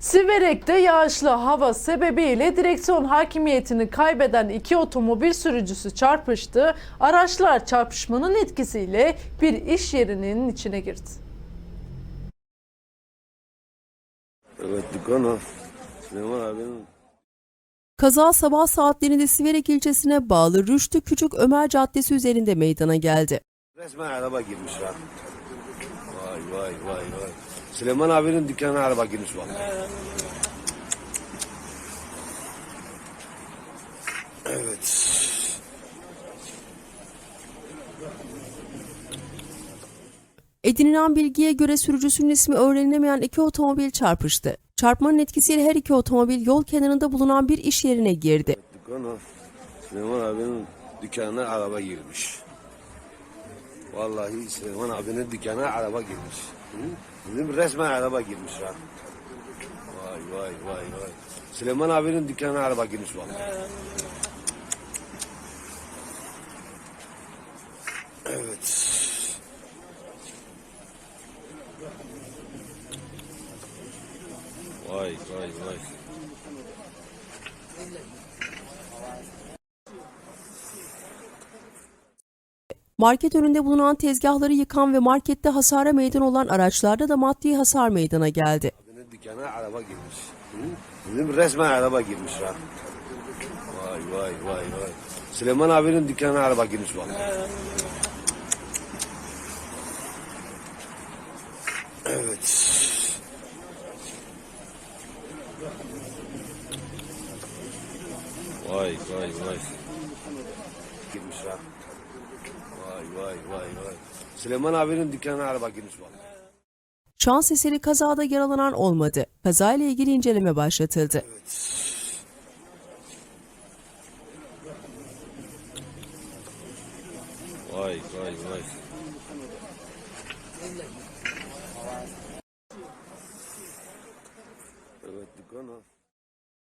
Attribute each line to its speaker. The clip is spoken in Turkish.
Speaker 1: Siverek'te yağışlı hava sebebiyle direksiyon hakimiyetini kaybeden iki otomobil sürücüsü çarpıştı. Araçlar çarpışmanın etkisiyle bir iş yerinin içine girdi.
Speaker 2: Evet dükkan o. Süleyman abinin
Speaker 3: Kaza sabah saatlerinde Siverek ilçesine bağlı Rüştü Küçük Ömer Caddesi üzerinde meydana geldi.
Speaker 2: resmen araba girmiş ha. Vay vay vay vay. Süleyman abinin dükkanına araba girmiş vallahi. Evet.
Speaker 3: Edinilen bilgiye göre sürücüsünün ismi öğrenilemeyen iki otomobil çarpıştı. Çarpmanın etkisiyle her iki otomobil yol kenarında bulunan bir iş yerine girdi.
Speaker 2: Dükkan o. Süleyman abinin dükkanına araba girmiş. Vallahi Süleyman abinin dükkanına araba girmiş. Hı? Bizim resmen araba girmiş ha. Vay vay vay vay. Süleyman abinin dükkanına araba girmiş vallahi. Evet. Vay vay vay.
Speaker 3: Market önünde bulunan tezgahları yıkan ve markette hasara meydan olan araçlarda da maddi hasar meydana geldi.
Speaker 2: Dükkana araba girmiş. Bizim resmen araba girmiş ha. Vay vay vay vay. Süleyman abinin dükkanına araba girmiş vallahi. Evet. Vay vay vay. Girmiş ha. Vay vay vay vay. Süleyman abinin dükkanına araba girmiş vallahi.
Speaker 3: Şans eseri kazada yaralanan olmadı. Kazayla ilgili inceleme başlatıldı.
Speaker 2: Vay vay vay. Evet dükkan o.